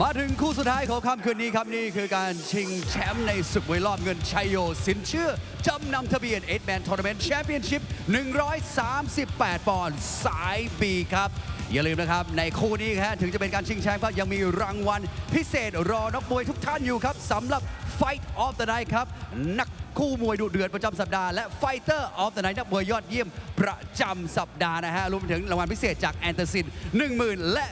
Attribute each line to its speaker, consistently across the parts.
Speaker 1: มาถึงคู่สุดท้ายของค่ำคืนนี้ครับนี่คือการชิงแชมป์ในศึกมวยรอบเงินชัยโย สินเชื่อ จำนำทะเบียน 8 Man Tournament Championship 138 ปอนด์สาย B ครับ อย่าลืมนะครับ ในคู่นี้ครับถึงจะเป็นการชิงแชมป์ครับยังมีรางวัลพิเศษรอนักมวยทุกท่านอยู่ครับสำหรับ Fight of the Night ครับ นักคู่มวยดุเดือดประจำสัปดาห์และ Fighter of the Night นักมวยยอดเยี่ยมประจำสัปดาห์นะฮะรวมถึงรางวัลพิเศษจากแอนเตอร์ซิน10,000 และ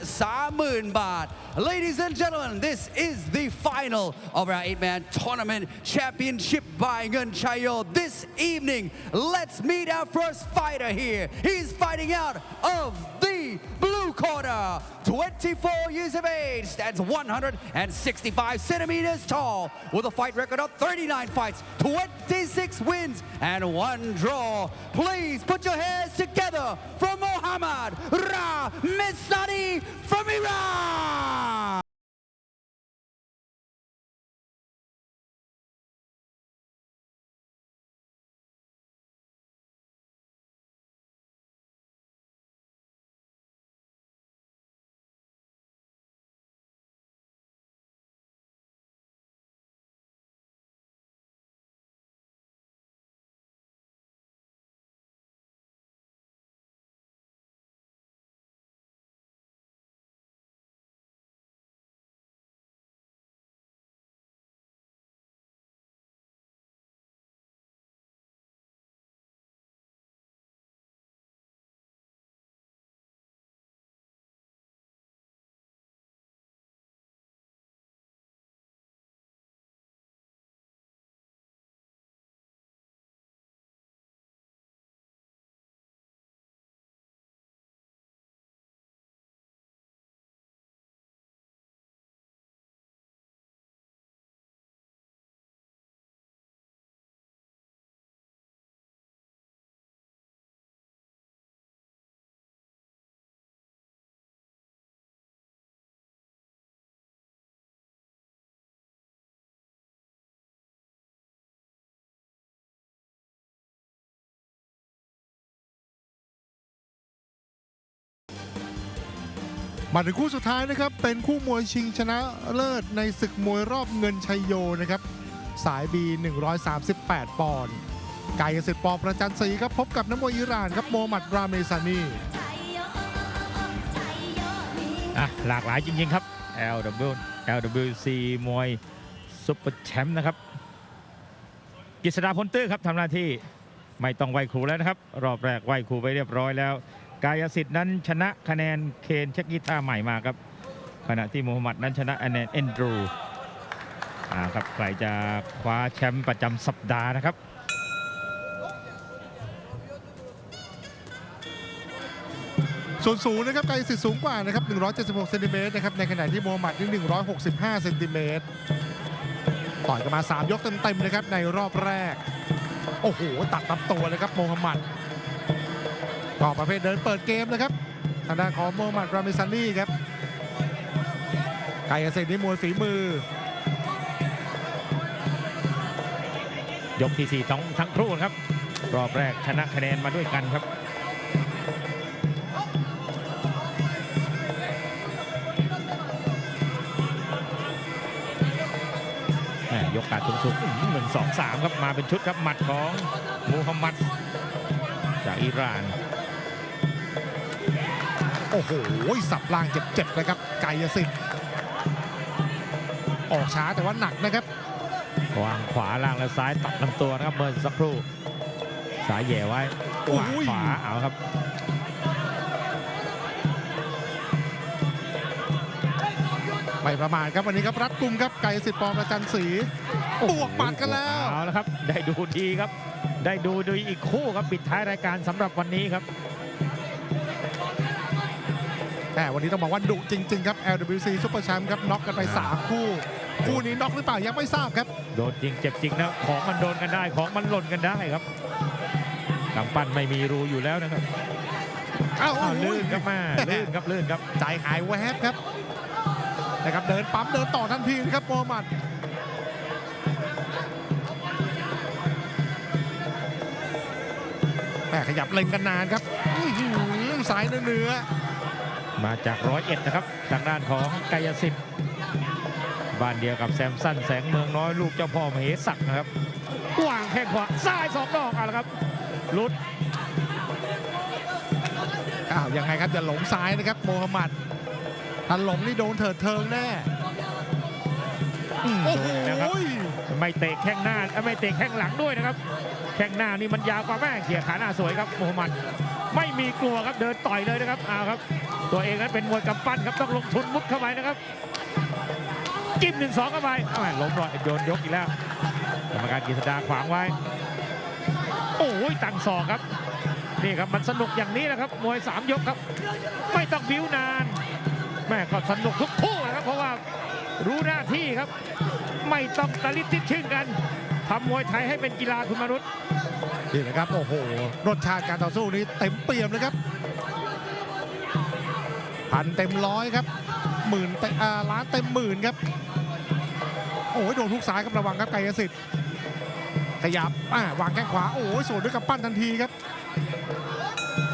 Speaker 1: 30,000 บาท Ladies and gentlemen this is the final of our eight-man tournament championship by Ngun Chayo this evening let's meet our first fighter here he's fighting out of the blue corner 24 years of age stands 165 centimeters tall with a fight record of 39 fights 26 wins and one draw. Please put your hands together for Muhammad Ra Misani from Iran
Speaker 2: มาถึงคู่สุดท้ายนะครับเป็นคู่มวยชิงชนะเลิศในศึกมวยรอบเงินชัยโยนะครับสาย B 138 ปอนด์ไก่เกษตรปอประจันศรีครับพบกับนักมวยอิหร่านครับโมฮัมหมัดราเมซานี
Speaker 3: อะหลากหลายจริง ๆ ครับ LW LWC มวยซุปเปอร์แชมป์นะครับกฤษดาพลตื้อครับทำหน้าที่ไม่ต้องไหวครูแล้วนะครับ รอบแรกไหวครูไปเรียบร้อยแล้ว กายสิทธิ์นั้นชนะคะแนนเคนเช็คกีตาใหม่มาครับ ขณะที่มูฮัมหมัดนั้นชนะคะแนนเอนดรูอ่าครับใครจะคว้าแชมป์ประจำสัปดาห์นะครับ
Speaker 2: ส่วนสูงนะครับไก่สิทธิ์สูงกว่านะครับ 176เซนติเมตรนะครับ ในขณะที่โมฮัมหมัดนี่165เซนติเมตรต่อยกันมา 3 ยกเต็มๆนะครับในรอบแรก โอ้โห ตัดลำตัวเลยครับโมฮัมหมัด ก็ประเภทเดินเปิดเกมนะครับทางด้านของโมฮัมหมัดรามิซานีครับ ไก่เกษตรนี่มวยฝีมือ
Speaker 3: ยกที่สี่ทั้งทั้งครู่ครับ รอบแรกชนะคะแนนมาด้วยกันครับยกกาดสูงๆหนึ่งสองสามครับมาเป็นชุดครับหมัดของมูฮัมหมัดจากอิหร่าน
Speaker 2: โอ้โห สับล่างเจ็บๆนะครับ ไก่สิทธิ์ออกช้าแต่ว่าหนักนะครับ
Speaker 3: วางขวาล่างและซ้ายตัดลำตัวนะครับเมื่อสักครู่ สายแหย่ไว้วาง
Speaker 2: อุ้ย
Speaker 3: ขวาเอาครับ
Speaker 2: ไม่ประมาทครับวันนี้ครับรัดกุมครับไก่สิทธิ์ปอประจันศรีบวกหมัดกันแล้ว
Speaker 3: เอาแล้วครับ ได้ดูดีครับ ได้ดูดีอีกคู่ครับปิดท้ายรายการสำหรับวันนี้ครับ
Speaker 2: แต่วันนี้ต้องบอกว่าดุจริง ๆ ครับ LWC ซุปเปอร์แชมป์ครับน็อกกันไป 3 คู่ คู่นี้น็อกหรือเปล่ายังไม่ทราบครับ
Speaker 3: โดนจริงเจ็บจริงนะ ของมันโดนกันได้ของมันหล่นกันได้ครับกำปั้นไม่มีรูอยู่แล้วนะครับ
Speaker 2: อ้าว
Speaker 3: อ้าว
Speaker 2: โอ้โห
Speaker 3: ลื่นครับมาลื่นครับลื่นครับ
Speaker 2: ใจหายแวบครับนะครับเดินปั๊มเดินต่อทันทีนะครับโมฮัมหมัดแหม่ขยับเล็งกันนานครับอื้อหือสายเนื้อ
Speaker 3: มาจากร้อยเอ็ดนะครับ ทางด้านของกายสิทธิ์บ้านเดียวกับแซมสันแสงเมืองน้อยลูกเจ้าพ่อมเหสักนะครับวางแข้งขวาซ้ายสองดอกเอาละครับหลุด
Speaker 2: อ้าวยังไงครับอย่าหลงซ้ายนะครับโมฮัมหมัดถ้าหลงนี่โดนเถิดเทิงแน่
Speaker 3: อืม
Speaker 2: โอ้โห
Speaker 3: โดนนะครับไม่เตะแข้งหน้าเอ้ยไม่เตะแข้งหลังด้วยนะครับ แข้งหน้านี่มันยาวกว่าแม่เขี่ยขาหน้าสวยครับโมฮัมหมัดไม่มีกลัวครับเดินต่อยเลยนะครับเอาครับ ตัวเองนั้นเป็นมวยกำปั้นครับต้องลงทุนมุดเข้าไปนะครับจิ้มหนึ่งสองเข้าไปอ้าวล้มลอยโยนยกอีกแล้วกรรมการกฤษดาขวางไว้ โอ้ยตั้งศอกครับนี่ครับมันสนุกอย่างนี้นะครับมวยสามยกครับ ไม่ต้องบิ้วนานแม่ก็สนุกทุกคู่นะครับ เพราะว่ารู้หน้าที่ครับ ไม่ต้องตะลิดติดชึ่งกันทำมวยไทยให้เป็นกีฬาคุณมนุษย์
Speaker 2: นี่นะครับโอ้โหรสชาติการต่อสู้นี้เต็มเปี่ยมเลยครับ พันเต็มร้อยครับหมื่นเต็มอ่าล้านเต็มหมื่นครับ โอ้ยโดนทุกซ้ายครับระวังครับไกรสิทธิ์ขยับอ่าวางแข้งขวาโอ้ยสวนด้วยกับปั้นทันทีครับ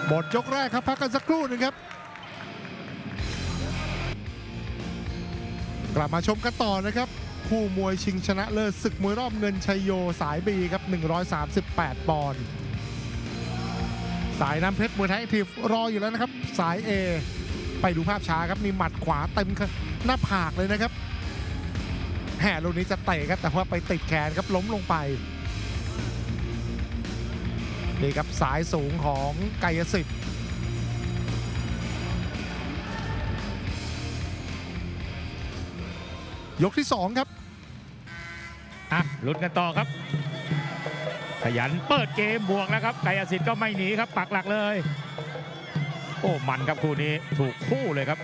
Speaker 2: หมดยกแรกครับพักกันสักครู่หนึ่งครับ กลับมาชมกันต่อนะครับคู่มวยชิงชนะเลิศศึกมวยรอบเงินชัยโยสายบีครับ 138 ปอนด์สายน้ำเพชรมวยไทยทีฟรออยู่แล้วนะครับ สาย A ไปดูภาพช้าครับมีหมัดขวาเต็มหน้าผากเลยนะครับแห่ลูกนี้จะเตะครับแต่ว่าไปติดแขนครับล้มลงไปนี่ครับสายสูงของไกรสิทธิ์ยกที่ 2 ครับ
Speaker 3: อะลุ้นกันต่อครับ ขยันเปิดเกมบวกแล้วครับไกายสิทธิ์ก็ไม่หนีครับปักหลักเลย โอ้มันครับคู่นี้ถูกคู่เลยครับ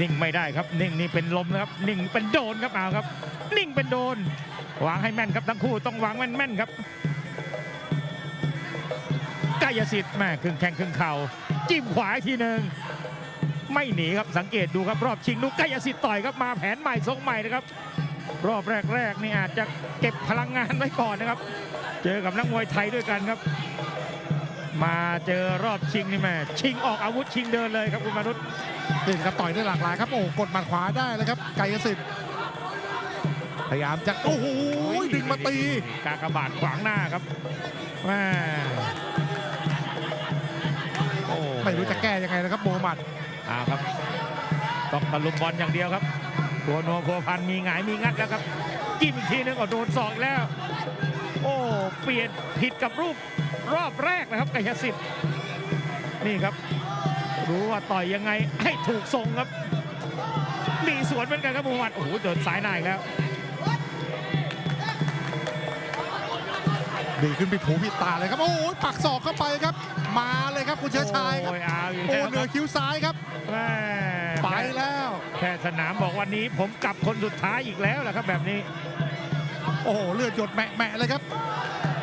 Speaker 3: นิ่งไม่ได้ครับ นิ่งนี่เป็นลมนะครับ นิ่งเป็นโดนครับเอาครับ นิ่งเป็นโดน วางให้แม่นครับทั้งคู่ต้องวางแม่นๆครับกายสิทธิ์แม่ครึ่งแข้งครึ่งเข่าจิ้มขวาอีกทีหนึ่งไม่หนีครับสังเกตดูครับรอบชิงดูกายสิทธิ์ต่อยครับมาแผนใหม่ทรงใหม่นะครับ รอบแรกๆนี่อาจจะเก็บพลังงานไว้ก่อนนะครับ เจอกับนักมวยไทยด้วยกันครับ มาเจอรอบชิงนี่แม่ชิงออกอาวุธชิงเดินเลยครับคุณมนุษย์
Speaker 2: นี่ครับต่อยได้หลากหลายครับโอ้กดหมัดขวาได้เลยครับไกรสิทธิ์พยายามจะโอ้โหดึงมาตี
Speaker 3: กากบาดขวางหน้าครับแม่โอ้
Speaker 2: ไม่รู้จะแก้ยังไงนะครับโมฮัมหมัด
Speaker 3: เอ่าครับต้องตะลุมบอลอย่างเดียวครับพัวนัวพัวพันมีหงายมีงัดแล้วครับจิ้มอีกทีนึงก็โดนศอกอีกแล้ว โอ้เปลี่ยนผิดกับรูปรอบแรกนะครับกายสิทธิ์นี่ครับ รู้ว่าต่อยยังไงให้ถูกทรงครับ มีสวนเหมือนกันครับมูฮัมหมัดโอ้โหเดินสายหน้าอีกแล้ว
Speaker 2: ดีขึ้นผิดหูผิดตาเลยครับ โอ้ยปักศอกเข้าไปครับ มาเลยครับคุณเชื้อชายครับ
Speaker 3: โอ้ยเอาอยู่
Speaker 2: โอ้
Speaker 3: แล้ว
Speaker 2: เหนื
Speaker 3: ค
Speaker 2: อ
Speaker 3: รับ
Speaker 2: คิ้วซ้ายครับ
Speaker 3: แม่
Speaker 2: ไปแล้ว
Speaker 3: แค่สนามบอกวันนี้ผมกลับคนสุดท้ายอีกแล้วแหละครับแบบนี้
Speaker 2: โอ้โหเลือดหยดแหมะๆเลยครับ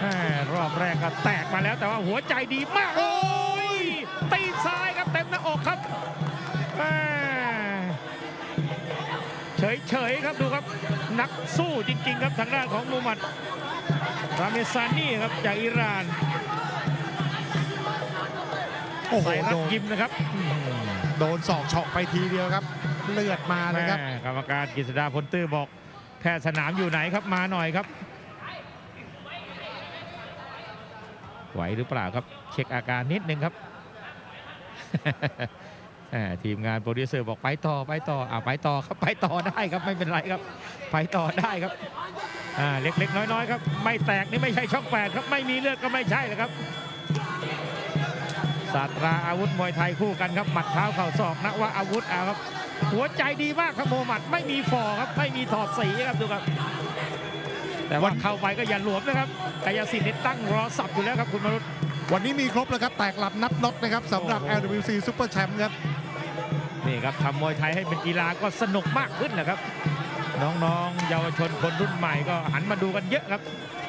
Speaker 3: แม่รอบแรกก็แตกมาแล้วแต่ว่าหัวใจดีมาก โอ้ยตีซ้ายครับเต็มหน้าอกครับแม่เฉยๆครับดูครับนักสู้จริง ๆ ครับทางด้านของมูฮัมหมัดราเมซานี่ครับจากอิหร่าน
Speaker 2: โอ้โห
Speaker 3: ใส่รั
Speaker 2: โด
Speaker 3: ก
Speaker 2: น
Speaker 3: ยิมนะครับอืม
Speaker 2: โดนศอกเฉาะไปทีเดียวครับ เลือดมาเลยครับ
Speaker 3: แม่กรรมการกฤษดาพลตื้อบอก แพทย์สนามอยู่ไหนครับมาหน่อยครับ ไหวหรือเปล่าครับ เช็คอาการนิดนึงครับแหมทีมงานโปรดิวเซอร์บอกไปต่อไปต่ออ่าไปต่อครับไปต่อได้ครับไม่เป็นไรครับ ไปต่อได้ครับอ่าเล็กๆน้อยๆครับ ไม่แตกนี่ไม่ใช่ช่องแปดครับไม่มีเลือดก็ไม่ใช่เลยครับศาสตราอาวุธมวยไทยคู่กันครับหมัดเท้าเข่าศอกนะว่าอาวุธอาครับ หัวใจดีมากครับโมฮัมหมัดไม่มีฟอครับไม่มีถอดสีครับดูครับ แต่ว่าเข้าไปก็อย่าหลวมนะครับกายสิทธิ์นี่ตั้งรอสับอยู่แล้วครับคุณมนุษย์
Speaker 2: วันนี้มีครบแล้วครับแตกหลับนับน็อกนะครับสำหรับ
Speaker 3: โอ้โห
Speaker 2: LWC Super Champ ครับ
Speaker 3: นี่ครับทำมวยไทยให้เป็นกีฬาก็สนุกมากขึ้นนะครับ น้องๆ เยาวชนคนรุ่นใหม่ก็หันมาดูกันเยอะครับ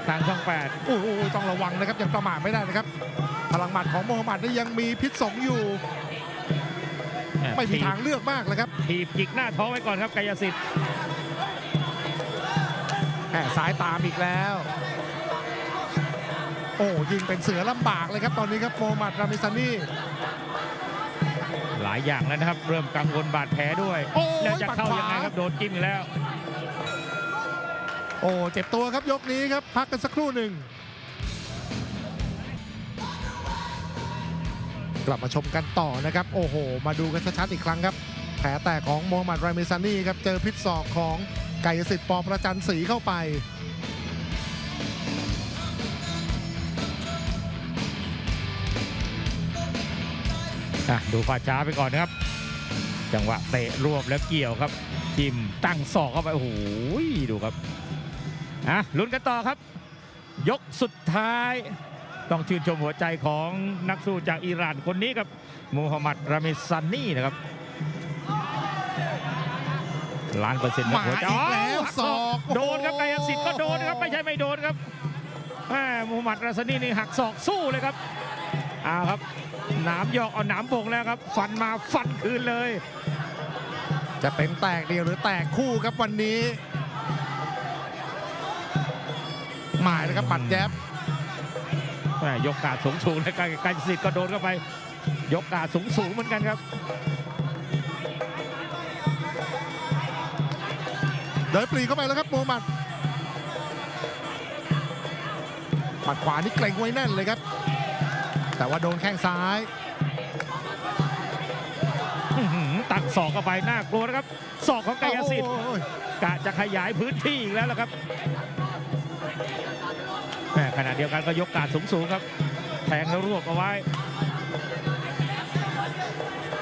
Speaker 3: ทางช่องแปด
Speaker 2: โอ้โหต้องระวังนะครับยังประมาทไม่ได้นะครับ พลังหมัดของโมฮัมหมัดนี่ยังมีพิษสงอยู่ ไม่มีทางเลือกมากเลยครับ
Speaker 3: ถีบจิกหน้าท้องไว้ก่อนครับกายสิทธิ์
Speaker 2: แหมสายตามอีกแล้ว โอ้ยิงเป็นเสือลำบากเลยครับ ตอนนี้ครับโมฮัมหมัดรามิซานี่
Speaker 3: หลายอย่างแล้วนะครับ เริ่มกังวลบาดแผลด้วย
Speaker 2: โอ้ย
Speaker 3: แล้วจะเข้า
Speaker 2: ปัดขวายั
Speaker 3: ยังไงครับ โดนจิ้มอีกแล้ว
Speaker 2: โอ้เจ็บตัวครับยกนี้ครับ พักกันสักครู่หนึ่ง กลับมาชมกันต่อนะครับ โอ้โห มาดูกันชัดๆอีกครั้งครับ แผลแตกของโมฮัมหมัดไรเมซานี่ครับ เจอพิษศอกของไก่สิทธิ์ปอประจันศรีเข้าไป
Speaker 3: อะดูภาพช้าไปก่อนนะครับ จังหวะเตะรวบแล้วเกี่ยวครับจิ้มตั้งศอกเข้าไป โอ้โหดูครับ อะลุ้นกันต่อครับ ยกสุดท้าย ต้องชื่นชมหัวใจของนักสู้จากอิหร่านคนนี้ครับมูฮัมหมัดรามิซันนี่นะครับล้านเปอร์เซ็นต์ครับ
Speaker 2: มา
Speaker 3: หัวใจ
Speaker 2: อีกแล้ว
Speaker 3: หัก
Speaker 2: ศอก
Speaker 3: โดนครับ
Speaker 2: โอ้โห
Speaker 3: กายสิทธิ์ก็โดนนะครับไม่ใช่ไม่โดนครับแม่มูฮัมหมัดราซันนี่นี่หักศอกสู้เลยครับเอาครับหนามยอกเอาหนามบงแล้วครับ ฟันมาฟันคืนเลย
Speaker 2: จะเป็นแตกเดียวหรือแตกคู่ครับวันนี้หมายนะครับปัดแจ๊บ
Speaker 3: แม่ยกกาดสูงสูงๆนะการการสิทธิ์ก็โดนเข้าไป ยกกาดสูงสูงๆเหมือนกันครับ
Speaker 2: เดินปรีเข้าไปแล้วครับโมฮัมหมัดหมัดขวานี่เกรงไว้แน่นเลยครับ แต่ว่าโดนแข้งซ้าย
Speaker 3: อื้อหือตักศอกเข้าไปน่ากลัวนะครับศอกของกายสิทธิ์
Speaker 2: โอ้ย
Speaker 3: กะจะขยายพื้นที่อีกแล้วละครับ แม่ขณะเดียวกันก็ยกกาดสูงสูงๆครับ แทงแล้วรวบเอาไว้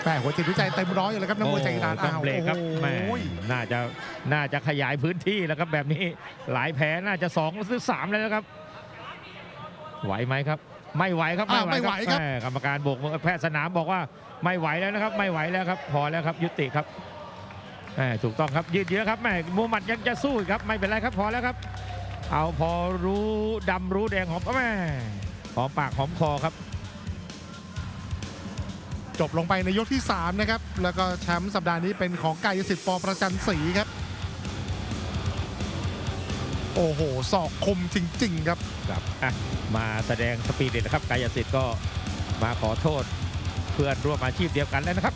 Speaker 2: แม่หัวจิตหัวใจเต็มร้อยอยู่แล้วครับนักมวยจากอิหร่าน
Speaker 3: โอ้ต้องเบรกครับ
Speaker 2: โอ้โห
Speaker 3: แม่น่าจะน่าจะขยายพื้นที่แล้วครับแบบนี้หลายแผลน่าจะสองหรือสามแล้วนะครับ ไหวไหมครับ ไม่ไหวครับ
Speaker 2: อ้าวไม่ไหวครับ
Speaker 3: แม่กรรมการโบกมือแพทย์สนามบอกว่าไม่ไหวแล้วนะครับ ไม่ไหวแล้วครับ พอแล้วครับยุติครับแม่ถูกต้องครับยืดเยอะครับแม่มูฮัมหมัดยังจะสู้อีกครับไม่เป็นไรครับพอแล้วครับ เอาพอรู้ดำรู้แดงหอมแม่หอมปากหอมคอครับ
Speaker 2: จบลงไปในยกที่ 3 นะครับ แล้วก็แชมป์สัปดาห์นี้เป็นของกายสิทธิ์ปอประจันศรีครับ โอ้โหศอกคมจริง ๆ ครับ
Speaker 3: ครับอะมาแสดงสปีดเด็ดนะครับกายสิทธิ์ก็มาขอโทษเพื่อนร่วมอาชีพเดียวกันแล้วนะครับ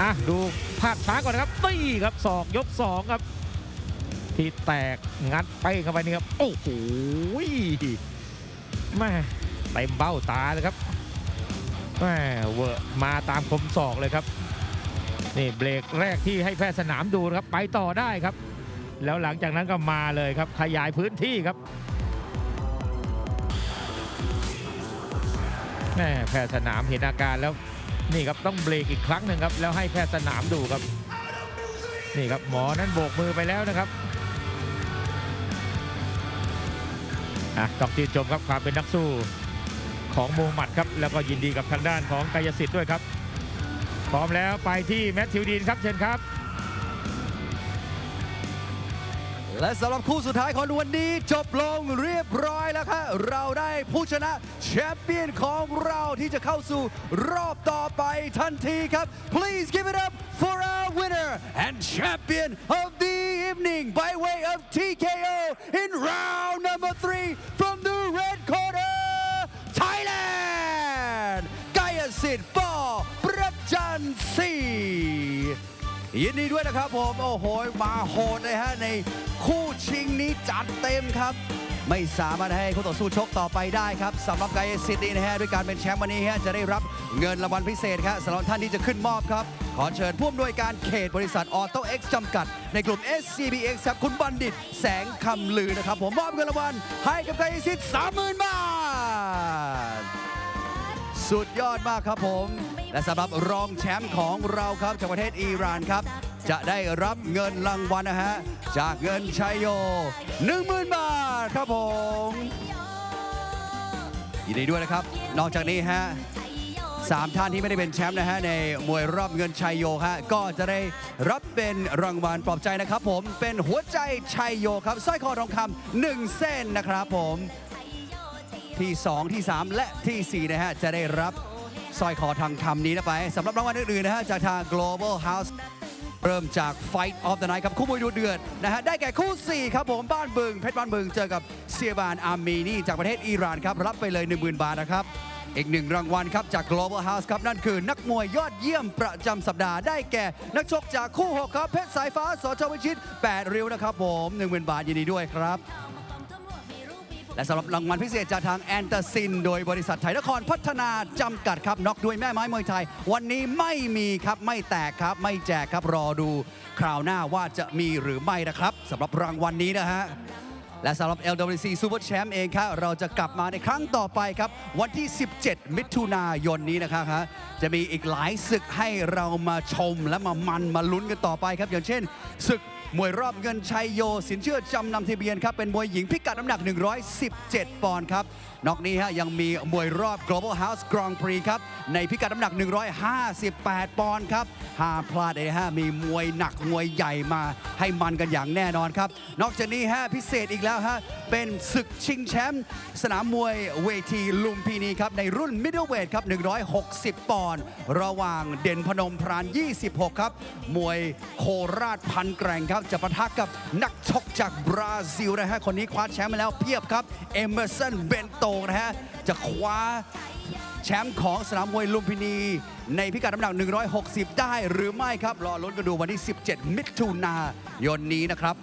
Speaker 3: อะดูภาพช้าก่อนนะครับนี่ครับศอกยกสองครับ ที่แตกงัดไปเข้าไปนี่ครับ โอ้โหแม่เต็มเบ้าตาเลยครับแม่เวอร์มาตามคมศอกเลยครับนี่เบรกแรกที่ให้แพทย์สนามดูนะครับ ไปต่อได้ครับ แล้วหลังจากนั้นก็มาเลยครับ ขยายพื้นที่ครับแม่แพทย์สนามเห็นอาการแล้วนี่ครับต้องเบรกอีกครั้งหนึ่งครับ แล้วให้แพทย์สนามดูครับ นี่ครับหมอนั้นโบกมือไปแล้วนะครับ อะต้องชื่นชมครับความเป็นนักสู้ของโมฮัมหมัดครับ แล้วก็ยินดีกับทางด้านของกายสิทธิ์ด้วยครับ พร้อมแล้วไปที่แมทธิวดีนครับเชิญครับ
Speaker 1: และสำหรับคู่สุดท้ายของวันนี้จบลงเรียบร้อยแล้วครับเราได้ผู้ชนะแชมเปี้ยนของเราที่จะเข้าสู่รอบต่อไปทันทีครับ Please give it up for our winner and champion of the evening by way of TKO in round number three from the red corner Thailand กายสิทธิ์ปอประจันศรียินดีด้วยนะครับผม โอ้โห มาโหดเลยฮะ ในคู่ชิงนี้จัดเต็มครับ ไม่สามารถให้คู่ต่อสู้ชกต่อไปได้ครับสำหรับไกายสิทธิ์นี่นะฮะ ด้วยการเป็นแชมป์วันนี้ฮะ จะได้รับเงินรางวัลพิเศษครับสำหรับท่านที่จะขึ้นมอบครับ อเชิญผู้อำนวยการเขตบริษัทออโต้เอ็กซ์จำกัด ในกลุ่ม SCBX ครับคุณบัณฑิต แสงคำลือนะครับ ผมมอบเงินรางวัลให้กับไกายสิทธิ์30,000 บาท สุดยอดมากครับผม และสำหรับรองแชมป์ของเราครับจากประเทศอิหร่านครับ จะได้รับเงินรางวัลนะฮะ จากเงินชัยโย 10,000 บาทครับผมยินดีด้วยนะครับ นอกจากนี้ฮะ สามท่านที่ไม่ได้เป็นแชมป์นะฮะในมวยรอบเงินชัยโยฮะก็จะได้รับเป็นรางวัลปลอบใจนะครับผมเป็นหัวใจชัยโยครับสร้อยคอทองคำหนึ่งเส้นนะครับผมที่ 2 ที่ 3 และที่ 4 นะฮะ จะได้รับสร้อยคอทองคำนี้นะไปสำหรับรางวัลอื่นๆนะฮะ จากทาง Global House เริ่มจาก Fight of the Night ครับ คู่มวยดูเดือดนะฮะ ได้แก่คู่ 4 ครับผม บ้านบึง เพชรบ้านบึง เจอกับเซียบานอาร์เมนีจากประเทศอิหร่านครับ รับไปเลย 10,000 บาทนะครับ อีกหนึ่งรางวัลครับจาก Global House ครับ นั่นคือนักมวยยอดเยี่ยมประจำสัปดาห์ได้แก่ นักชกจากคู่ 6 ครับ เพชรสายฟ้าสจวิชิต 8 ริ้วนะครับผม1 0,000บาทยินดีด้วยครับ และสำหรับรางวัลพิเศษจากทางแอนเตอร์ซิน โดยบริษัทไทยนครพัฒนาจำกัดครับน็อกด้วยแม่ไม้มวยไทย วันนี้ไม่มีครับไม่แตกครับ ไม่แจกครับรอดู คราวหน้าว่าจะมีหรือไม่นะครับสำหรับรางวัลนี้นะฮะ และสำหรับ LWC Super Champ เองครับเราจะกลับมาในครั้งต่อไปครับ วันที่ 17 มิถุนายนนี้นะครับฮะจะมีอีกหลายศึกให้เรามาชมและมามันมาลุ้นกันต่อไปครับ อย่างเช่นศึกมวยรอบเงินชัยโย สินเชื่อจำนำทะเบียนครับ เป็นมวยหญิงพิกัดน้ำหนัก 117 ปอนด์ครับ นอกนี้ฮะยังมีมวยรอบ Global House Grand Prix ครับ ในพิกัดน้ำหนัก 158 ปอนด์ครับห้าพลาดเลยฮะมีมวยหนักมวยใหญ่มาให้มันกันอย่างแน่นอนครับ นอกจากนี้ฮะพิเศษอีกแล้วฮะเป็นศึกชิงแชมป์สนามมวยเวทีลุมพินีครับ ในรุ่น Middleweight ครับ 160 ปอนด์ระหว่างเด่นพนมพราน 26 ครับ มวยโคราชพันแกร่งครับ จะปะทะกับนักชกจากบราซิลนะฮะคนนี้คว้าแชมป์มาแล้วเพียบครับเอเมอร์สันเบนโตนะฮะ จะคว้าแชมป์ของสนามมวยลุมพินี ในพิกัดน้ำหนัก 160 ได้หรือไม่ครับ รอลุ้นกันดูวันที่ 17 มิถุนายนนี้นะครับ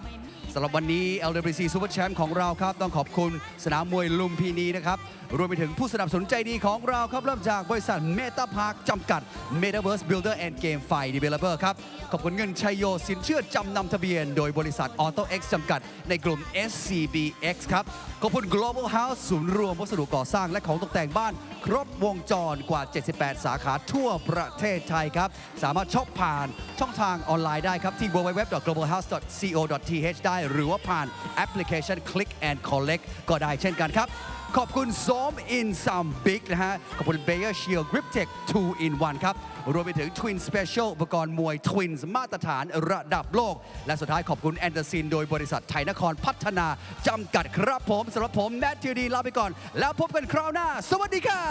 Speaker 1: ำหรับวันนี้ LWC Super Champ ของเราครับ ต้องขอบคุณสนามมวยลุมพินีนะครับ รวมไปถึงผู้สนับสนุนใจดีของเราครับ เริ่มจากบริษัทเมตาพาร์คจำกัด Metaverse Builder and Game File Developer ครับ ขอบคุณเงินชัยโยสินเชื่อจำนำทะเบียน โดยบริษัท Auto X จำกัด ในกลุ่ม SCBX ครับ ขอบคุณ Global House ศูนย์รวมวัสดุก่อสร้างและของตกแต่งบ้าน ครบวงจรกว่า 78 สาขาทั่วประเทศไทยครับ สามารถช็อปผ่านช่องทางออนไลน์ได้ครับที่ www.globalhouse.co.th ได้หรือว่าผ่านแอปพลิเคชัน Click and Collect ก็ได้เช่นกันครับ ขอบคุณโซมอินซัมบิกนะฮะ ขอบคุณ Bayer Shield Grip Tech 2 in 1 ครับ รวมไปถึง Twin Special อุปกรณ์มวย Twins มาตรฐานระดับโลก และสุดท้ายขอบคุณแอนเดอร์ซินโดยบริษัทไทยนครพัฒนา จำกัดครับผมสำหรับผมแมทธิวดีลาไปก่อน แล้วพบกันคราวหน้า สวัสดีครั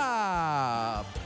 Speaker 1: บ